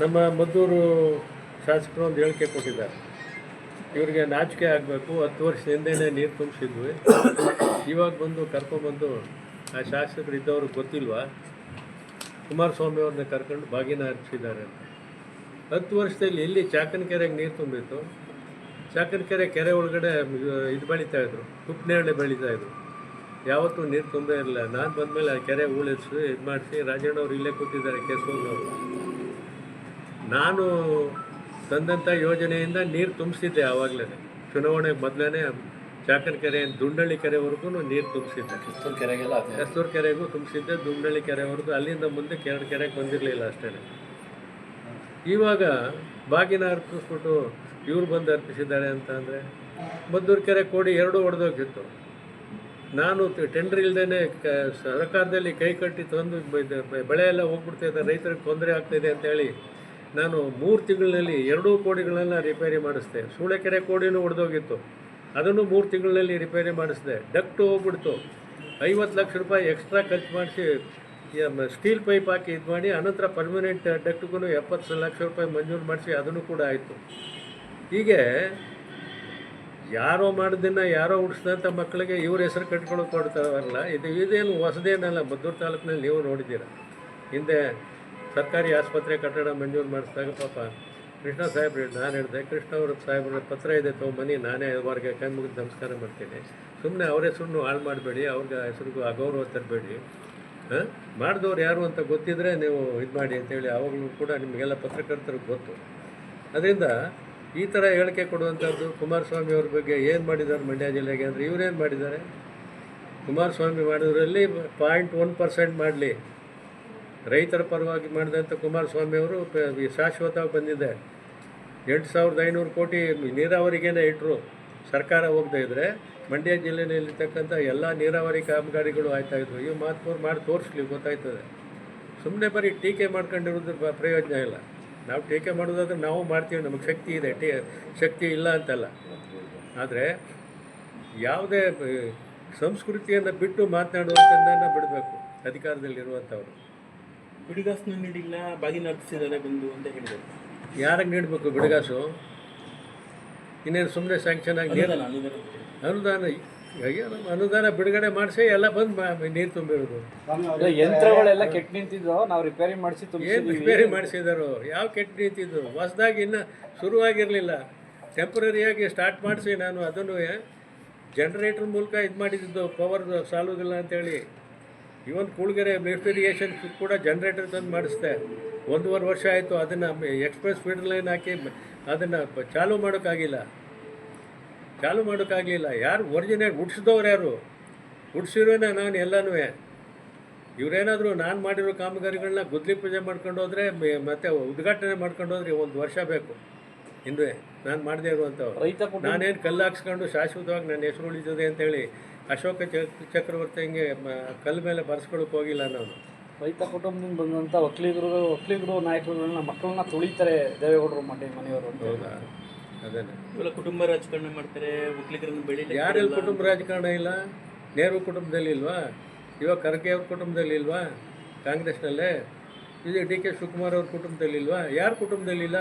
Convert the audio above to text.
ನಮ್ಮ ಮದ್ದೂರು ಶಾಸಕರು ಒಂದು ಹೇಳಿಕೆ ಕೊಟ್ಟಿದ್ದಾರೆ. ಇವರಿಗೆ ನಾಚಿಕೆ ಆಗಬೇಕು, ಹತ್ತು ವರ್ಷ ನೀರು ತುಂಬಿಸಿದ್ವಿ. ಇವಾಗ ಬಂದು ಕರ್ಕೊಂಬಂದು ಆ ಶಾಸಕರು ಇದ್ದವ್ರಿಗೆ ಗೊತ್ತಿಲ್ವಾ? ಕುಮಾರಸ್ವಾಮಿ ಅವ್ರನ್ನ ಕರ್ಕೊಂಡು ಬಾಗಿನ ಹರಿಸಿದ್ದಾರೆ ಅಂತ. ಹತ್ತು ವರ್ಷದಲ್ಲಿ ಎಲ್ಲಿ ಚಾಕನಕೆರೆಗೆ ನೀರು ತುಂಬಿತ್ತು? ಚಾಕನಕೆರೆ ಕೆರೆ ಒಳಗಡೆ ಇದು ಬೆಳೀತಾ ಇದ್ರು ತುಪ್ಪನೇರಳೆ ಬೆಳೀತಾ ಇದ್ರು. ಯಾವತ್ತೂ ನೀರು ತುಂಬೇ ಇರಲಿಲ್ಲ. ನಾನು ಬಂದಮೇಲೆ ಆ ಕೆರೆ ಉಳಿಸಿ ಇದು ಮಾಡಿಸಿ ರಾಜಣ್ಣ ಅವ್ರು ಇಲ್ಲೇ ಕೂತಿದ್ದಾರೆ, ಕೆಸೂರಿನವರು. ನಾನು ತಂದಂಥ ಯೋಜನೆಯಿಂದ ನೀರು ತುಂಬಿಸಿದ್ದೆ ಆವಾಗಲೇ ಚುನಾವಣೆ ಮೊದಲೇ ಚಾಕನಕೆರೆ ದುಂಡಳ್ಳಿ ಕೆರೆವರೆಗೂ ನೀರು ತುಂಬಿಸಿದ್ದೆ. ಕಿತ್ತೂರು ಕೆರೆಗೆಲ್ಲ ಕಸ್ತೂರು ಕೆರೆಗೂ ತುಂಬಿಸಿದ್ದೆ ದುಂಡಳ್ಳಿ ಕೆರೆವರೆಗೂ. ಅಲ್ಲಿಂದ ಮುಂದೆ ಕೆರೆ ಕೆರೆಗೆ ಬಂದಿರಲಿಲ್ಲ ಅಷ್ಟೇ ಇವಾಗ ಬಾಗಿನ ಅರ್ಪಿಸ್ಬಿಟ್ಟು ಇವ್ರು ಬಂದು ಅರ್ಪಿಸಿದ್ದಾರೆ ಅಂತ ಅಂದರೆ ಮದ್ದೂರು ಕೆರೆ ಕೋಡಿ ಎರಡೂ ಒಡೆದೋಗಿತ್ತು. ನಾನು ಟೆಂಡರ್ ಕ ಸರ್ಕಾರದಲ್ಲಿ ಕೈ ಕಟ್ಟಿ ತಂದು ಬೆಳೆ ಎಲ್ಲ ಹೋಗ್ಬಿಡ್ತಿದೆ ರೈತರಿಗೆ ತೊಂದರೆ ಆಗ್ತಾಯಿದೆ ಅಂತೇಳಿ ನಾನು ಮೂರು ತಿಂಗಳಲ್ಲಿ ಎರಡೂ ಕೋಡಿಗಳನ್ನ ರಿಪೇರಿ ಮಾಡಿಸ್ದೆ. ಸೂಳೆಕೆರೆ ಕೋಡಿನೂ ಒಡೆದೋಗಿತ್ತು. ಅದನ್ನು ಮೂರು ತಿಂಗಳಲ್ಲಿ ರಿಪೇರಿ ಮಾಡಿಸಿದೆ. ಡಕ್ಟು ಹೋಗ್ಬಿಡ್ತು. ಐವತ್ತು ಲಕ್ಷ ರೂಪಾಯಿ ಎಕ್ಸ್ಟ್ರಾ ಖರ್ಚು ಮಾಡಿಸಿ ಸ್ಟೀಲ್ ಪೈಪ್ ಹಾಕಿ ಇದು ಮಾಡಿ, ಅನಂತರ ಪರ್ಮನೆಂಟ್ ಡಕ್ಟ್ಗೂ ಎಪ್ಪತ್ತು ಲಕ್ಷ ರೂಪಾಯಿ ಮಂಜೂರು ಮಾಡಿಸಿ ಅದನ್ನು ಕೂಡ ಆಯಿತು. ಹೀಗೆ ಯಾರೋ ಮಾಡಿದ್ದನ್ನು ಯಾರೋ ಹುಡ್ಸ್ದಂಥ ಮಕ್ಕಳಿಗೆ ಇವ್ರ ಹೆಸರು ಕಟ್ಕೊಳ್ಳೋಕೆ ಕೊಡ್ತಾರಲ್ಲ, ಇದು ಇದೇನು ಹೊಸದೇನಲ್ಲ, ಮದ್ದೂರು ತಾಲೂಕಿನಲ್ಲಿ ನೀವು ನೋಡಿದ್ದೀರ. ಹಿಂದೆ ಸರ್ಕಾರಿ ಆಸ್ಪತ್ರೆ ಕಟ್ಟಡ ಮಂಜೂರು ಮಾಡಿಸಿದಾಗ ಪಾಪ ಕೃಷ್ಣ ಸಾಹೇಬ್ರು, ನಾನು ಹೇಳಿದೆ, ಕೃಷ್ಣ ಅವರ ಸಾಹೇಬ್ರ ಪತ್ರ ಇದೆ ತೊಗೊಂಬನ್ನಿ ನಾನೇ ಅವ್ರಿಗೆ ಕೈ ಮುಗಿದು ನಮಸ್ಕಾರ ಮಾಡ್ತೀನಿ. ಸುಮ್ಮನೆ ಅವ್ರ ಹೆಸರನ್ನು ಹಾಳು ಮಾಡಬೇಡಿ, ಅವ್ರಿಗೆ ಹೆಸರಿಗೂ ಅಗೌರವ ತರಬೇಡಿ. ಹಾಂ? ಮಾಡಿದವ್ರು ಯಾರು ಅಂತ ಗೊತ್ತಿದ್ದರೆ ನೀವು ಇದು ಮಾಡಿ ಅಂತೇಳಿ ಅವಾಗಲೂ ಕೂಡ ನಿಮಗೆಲ್ಲ ಪತ್ರಕರ್ತರಿಗೆ ಗೊತ್ತು. ಅದರಿಂದ ಈ ಥರ ಹೇಳಿಕೆ ಕೊಡುವಂಥದ್ದು ಕುಮಾರಸ್ವಾಮಿ ಅವ್ರ ಬಗ್ಗೆ ಏನು ಮಾಡಿದ್ದಾರೆ ಮಂಡ್ಯ ಜಿಲ್ಲೆಗೆ ಅಂದರೆ ಇವರೇನು ಮಾಡಿದ್ದಾರೆ? ಕುಮಾರಸ್ವಾಮಿ ಮಾಡಿದ್ರಲ್ಲಿ ಪಾಯಿಂಟ್ ಒನ್ ಪರ್ಸೆಂಟ್ ಮಾಡಲಿ. ರೈತರ ಪರವಾಗಿ ಮಾಡಿದಂಥ ಕುಮಾರಸ್ವಾಮಿ ಅವರು ಶಾಶ್ವತವಾಗಿ ಬಂದಿದೆ. ಎಂಟು ಸಾವಿರದ ಐನೂರು ಕೋಟಿ ನೀರಾವರಿಗೇನೆ ಇಟ್ಟರು ಸರ್ಕಾರ ಹೋಗದೇ ಇದ್ದರೆ ಮಂಡ್ಯ ಜಿಲ್ಲೆಯಲ್ಲಿರ್ತಕ್ಕಂಥ ಎಲ್ಲ ನೀರಾವರಿ ಕಾಮಗಾರಿಗಳು ಆಯ್ತಾಯಿದ್ವು ಇವು ಮಾತು ಮಾಡಿ ತೋರಿಸ್ಲಿ, ಗೊತ್ತಾಯ್ತದೆ. ಸುಮ್ಮನೆ ಬರೀ ಟೀಕೆ ಮಾಡ್ಕೊಂಡಿರೋದ್ರ ಪ್ರಯೋಜನ ಇಲ್ಲ. ನಾವು ಟೀಕೆ ಮಾಡೋದಾದ್ರೆ ನಾವು ಮಾಡ್ತೀವಿ, ನಮಗೆ ಶಕ್ತಿ ಇದೆ. ಟೀ ಶಕ್ತಿ ಇಲ್ಲ ಅಂತಲ್ಲ. ಆದರೆ ಯಾವುದೇ ಸಂಸ್ಕೃತಿಯನ್ನು ಬಿಟ್ಟು ಮಾತನಾಡುವಂಥದ್ದನ್ನು ಬಿಡಬೇಕು, ಅಧಿಕಾರದಲ್ಲಿರುವಂಥವ್ರು. ಬಿಡಿಗಾಸನ ನೀಡಿಲ್ಲ ಬಾಗಿನ ಅರ್ಪಿಸಿದ್ದಾರೆ ಬಂದು ಅಂತ ಹೇಳಿದರು ಯಾರಿಗೆ ನೀಡಬೇಕು ಬಿಡಿಗಾಸು ಇನ್ನೇನು ಸುಮ್ಮನೆ ಸ್ಯಾಂಕ್ಷನ್ ಆಗಿ ಅನುದಾನ ಅನುದಾನ ಬಿಡುಗಡೆ ಮಾಡಿಸಿ ಎಲ್ಲ ಬಂದು ನೀರು ತುಂಬಿರೋದು. ಯಂತ್ರಗಳೆಲ್ಲ ಕೆಟ್ಟ ನಿಂತಿದ್ರು ನಾವು ರಿಪೇರಿ ಮಾಡಿಸಿ ಏನು ರಿಪೇರಿ ಮಾಡಿಸಿದಾರೋ ಯಾವ ಕೆಟ್ಟ ನಿಂತಿದ್ದು? ಹೊಸದಾಗಿ ಇನ್ನೂ ಶುರುವಾಗಿರಲಿಲ್ಲ. ಟೆಂಪ್ರರಿಯಾಗಿ ಸ್ಟಾರ್ಟ್ ಮಾಡಿಸಿ ನಾನು ಅದನ್ನು ಜನರೇಟರ್ ಮೂಲಕ ಇದು ಮಾಡಿದ್ದು ಪವರ್ ಸಾಲೋದಿಲ್ಲ ಅಂತೇಳಿ. ಇವನ್ ಕೂಳ್ಗೆರೆ ಲಿಫ್ಟ್ ಇರಿಗೇಷನ್ ಕೂಡ ಜನ್ರೇಟರ್ ತಂದು ಮಾಡಿಸ್ದೆ. ಒಂದೂವರೆ ವರ್ಷ ಆಯಿತು ಅದನ್ನು ಎಕ್ಸ್ಪ್ರೆಸ್ ಫೀಡ್ ಲೈನ್ ಹಾಕಿ ಅದನ್ನು ಚಾಲು ಮಾಡೋಕ್ಕಾಗಿಲ್ಲ. ಚಾಲೂ ಮಾಡೋಕ್ಕಾಗಲಿಲ್ಲ. ಯಾರು ಒರಿಜಿನಲ್ ಹುಡ್ಸಿದವ್ರು ಯಾರು? ಹುಡ್ಸಿರೋನೇ ನಾನು ಎಲ್ಲನೂ ಇವರೇನಾದರೂ ನಾನು ಮಾಡಿರೋ ಕಾಮಗಾರಿಗಳನ್ನ ಗುದ್ಲಿ ಪೂಜೆ ಮಾಡ್ಕೊಂಡು ಹೋದರೆ ಮತ್ತೆ ಉದ್ಘಾಟನೆ ಮಾಡ್ಕೊಂಡು ಹೋದ್ರೆ ಒಂದು ವರ್ಷ ಬೇಕು. ಹಿಂದೆ ನಾನು ಮಾಡದೇ ಇರುವಂಥವ್ರು ರೈತ ಕುಟುಂಬ ನಾನೇನು ಕಲ್ಲು ಹಾಕ್ಸ್ಕೊಂಡು ಶಾಶ್ವತವಾಗಿ ನನ್ನ ಹೆಸರು ಉಳಿತದೆ ಅಂತೇಳಿ ಅಶೋಕ ಚಕ್ ಚಕ್ರವರ್ತಿ ಹಿಂಗೆ ಕಲ್ಲು ಮೇಲೆ ಬರ್ಸ್ಕೊಳಕ್ಕೆ ಹೋಗಿಲ್ಲ ನಾನು. ರೈತ ಕುಟುಂಬದಿಂದ ಬಂದಂಥ ಒಕ್ಕಲಿಗರು ಒಕ್ಕಲಿಗರು ನಾಯಕರುಗಳನ್ನ ಮಕ್ಕಳನ್ನ ತುಳಿತಾರೆ ದೇವೇಗೌಡರು ಮಾಡಿ ಮನೆಯವರು ಹೌದಾ? ಅದೇನೆ ಇವೆಲ್ಲ ಕುಟುಂಬ ರಾಜಕಾರಣ ಮಾಡ್ತಾರೆ ಒಕ್ಕಲಿಗರನ್ನು ಬೆಳೀಲಿ ಯಾರೆಲ್ಲ ಕುಟುಂಬ ರಾಜಕಾರಣ ಇಲ್ಲ? ನೆಹರು ಕುಟುಂಬದಲ್ಲಿ ಇಲ್ವಾ? ಇವಾಗ ಖರ್ಗೆ ಅವ್ರ ಕುಟುಂಬದಲ್ಲಿ ಇಲ್ವಾ? ಕಾಂಗ್ರೆಸ್ನಲ್ಲೇ? ಇದು ಡಿ ಕೆ ಶಿವಕುಮಾರ್ ಅವ್ರ ಕುಟುಂಬದಲ್ಲಿ ಇಲ್ವಾ? ಯಾರ ಕುಟುಂಬದಲ್ಲಿ ಇಲ್ಲ?